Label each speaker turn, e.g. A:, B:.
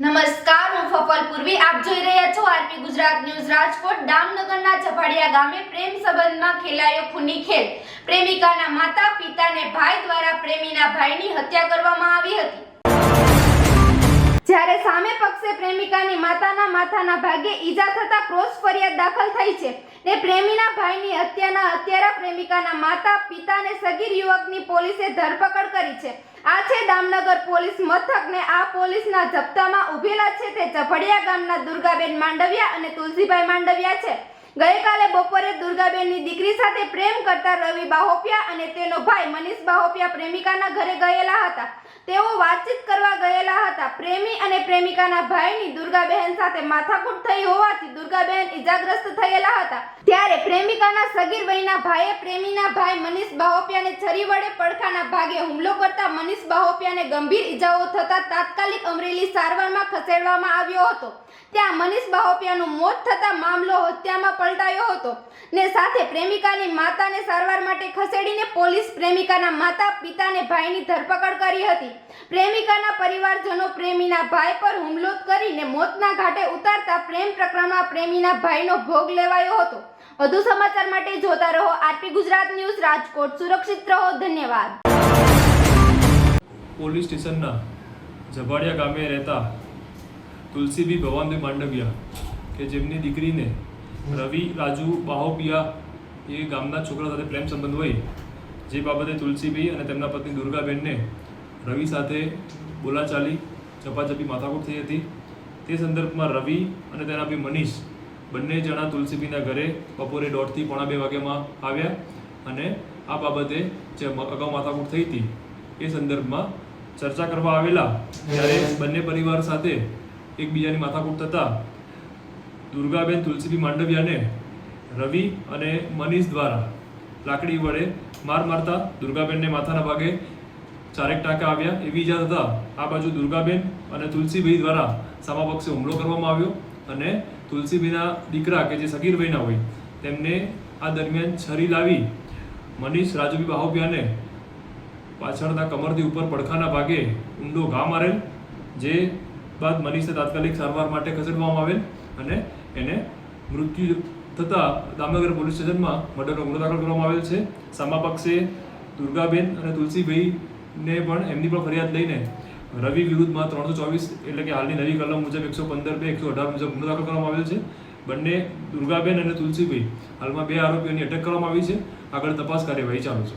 A: નમસ્કાર, હું ફફલ પૂર્વી. આપ જોઈ રહ્યા છો આરપી ગુજરાત ન્યૂઝ રાજકોટ દામનગરના ચપાડિયા ગામે પ્રેમ સંબંધમાં ખેલાયો ખૂની ખેલ. પ્રેમિકાના માતા, પિતાને ભાઈ દ્વારા પ્રેમીના ભાઈની હત્યા કરવામાં આવી હતી. જ્યારે સામે પક્ષે પ્રેમિકાની માતાના માથાના ભાગે ઈજા થતા ક્રોસ ફરિયાદ દાખલ થઈ છે, તે પ્રેમીના ભાઈની હત્યાના હત્યારા પ્રેમિકાના માતા પિતાને સગીર યુવકની પોલીસે ધરપકડ કરી છે. આ છે દામનગર પોલીસ મથકને આ પોલીસના જપ્તામાં ઉભેલા છે તે ચભડિયા ગામના દુર્ગાબેન માંડવિયા અને તુલસીભાઈ માંડવિયા છે. ગઈકાલે બપોરે દુર્ગાબેનની દીકરી સાથે પ્રેમ કરતા રવિ બાહોપિયા અને તેનો ભાઈ મનીષ બાહોપિયા પ્રેમિકાના ઘરે ગયેલા હતા. તેઓ વાતચીત કરવા ગયેલા હતા. પ્રેમી અને પ્રેમિકાના ભાઈની દુર્ગાબહેન સાથે માથાકૂટ થઈ હોવાથી દુર્ગાબહેન ઈજાગ્રસ્ત થયેલા હતા. ત્યારે પ્રેમિકાના સગીર વયના ભાઈએ પ્રેમીના ભાઈ મનીષ બાહોપિયાને છરી વડે પડખાના ભાગે હુમલો કરતા મનીષ બાહોપિયાને ગંભીર ઈજાઓ થતા તાત્કાલિક અમરેલી સારવારમાં ખસેડવામાં આવ્યો હતો. ત્યાં મનીષ બાહોપિયાનું મોત થતા મામલો હત્યામાં પલટાયો હતો ને સાથે પ્રેમિકાની માતાને સારવાર માટે ખસેડીને પોલીસ પ્રેમિકાના માતા, પિતાને ભાઈની ધરપકડ કરી હતી. પ્રેમિકાના પરિવારજનો પ્રેમીના ભાઈ પર હુમલો કરીને મોતના ઘાટે ઉતારતા પ્રેમ પ્રકરણમાં પ્રેમીના ભાઈનો ભોગ લેવાયો હતો. વધુ સમાચાર માટે જોતા રહો આરપી ગુજરાત ન્યૂઝ રાજકોટ. સુરક્ષિત રહો, ધન્યવાદ.
B: પોલીસ સ્ટેશનના ઝભાડિયા ગામે રહેતા તુલસીબી ભવાનભાઈ માંડવિયા કે જેમની દીકરીને રવિ, રાજુ બાહોપિયા એ ગામના છોકરા સાથે પ્રેમ સંબંધ હોય, જે બાબતે તુલસીબી અને તેમના પત્ની દુર્ગાબેનને રવિ સાથે બોલાચાલી ચપાચપી માથાકૂટ થઈ હતી. તે સંદર્ભમાં રવિ અને તેના ભાઈ મનીષ બંને જણા તુલસીબીના ઘરે બપોરે દોઢથી પોણા બે વાગ્યામાં આવ્યા અને આ બાબતે જે અગાઉ માથાકૂટ થઈ હતી, એ સંદર્ભમાં ચર્ચા કરવા આવેલા ત્યારે બંને પરિવાર સાથે એકબીજાની માથાકૂટ થતાં દુર્ગાબેન તુલસીબી માંડવિયાને રવિ અને મનીષ દ્વારા લાકડી વડે માર મારતા દુર્ગાબેનને માથાના ભાગે ચારેક ટાંકા આવ્યા. એવી ઈજા થતાં આ બાજુ દુર્ગાબેન અને તુલસીભાઈ દ્વારા સામા પક્ષે હુમલો કરવામાં આવ્યો. અને તુલસીભાઈના દીકરા કે જે સગીરભાઈના હોય, તેમને આ દરમિયાન છરી લાવી મનીષ રાજુભી બાહોપિયાને પાછળના કમરથી ઉપર પડખાના ભાગે ઊંડો ઘા મારેલ, જે બાદ મનીષને તાત્કાલિક સારવાર માટે ખસેડવામાં આવેલ અને એને મૃત્યુ થતાં દામનગર પોલીસ સ્ટેશનમાં મર્ડરનો ગુનો દાખલ કરવામાં આવેલ છે. સામા પક્ષે દુર્ગાબેન અને તુલસીભાઈને પણ એમની પણ ફરિયાદ લઈને રવિ વિરુદ્ધમાં ત્રણસો ચોવીસ એટલે કે હાલની નવી કલમ મુજબ એકસો પંદર બે, એકસો અઢાર મુજબ ગુનો દાખલ કરવામાં આવેલ છે. બંને દુર્ગાબેન અને તુલસીભાઈ હાલમાં બે આરોપીઓની અટક કરવામાં આવી છે. આગળ તપાસ કાર્યવાહી ચાલુ છે.